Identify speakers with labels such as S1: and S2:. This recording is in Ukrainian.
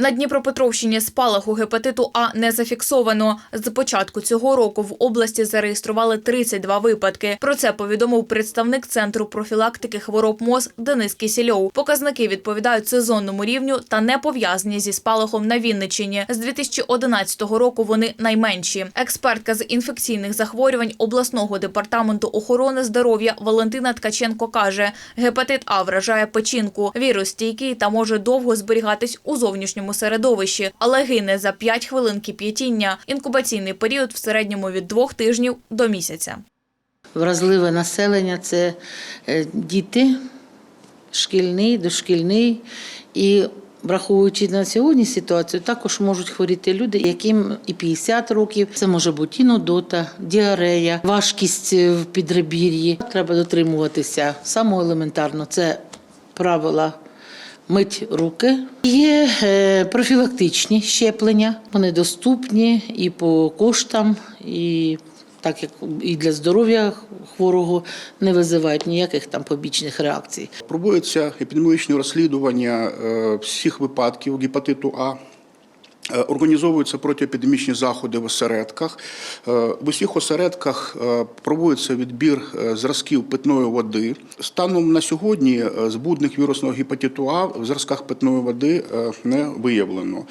S1: На Дніпропетровщині спалаху гепатиту А не зафіксовано. З початку цього року в області зареєстрували 32 випадки. Про це повідомив представник Центру профілактики хвороб МОЗ Денис Кісільов. Показники відповідають сезонному рівню та не пов'язані зі спалахом на Вінниччині. З 2011 року вони найменші. Експертка з інфекційних захворювань обласного департаменту охорони здоров'я Валентина Ткаченко каже, гепатит А вражає печінку. Вірус стійкий та може довго зберігатись у зовнішньому середовищі, але гине за 5 хвилин кип'ятіння. Інкубаційний період в середньому від двох тижнів до місяця.
S2: Вразливе населення це е, діти, шкільний, дошкільний і. Враховуючи на сьогодні ситуацію, також можуть хворіти люди, яким і 50 років. Це може бути і нудота, діарея, важкість е, в підребір'ї. Треба дотримуватися самого елементарно. Це правила мить руки. Є е, профілактичні щеплення. Вони доступні і по коштам, і так як і для здоров'я хворого не визивають ніяких там побічних реакцій.
S3: Пробується епідеміологічне розслідування е, всіх випадків гепатиту А. Е, Організовуються протиепідемічні заходи в осередках. Е, В усіх осередках е, проводиться відбір зразків питної води. Станом на сьогодні збудних вірусного гепатиту А в зразках питної води не виявлено.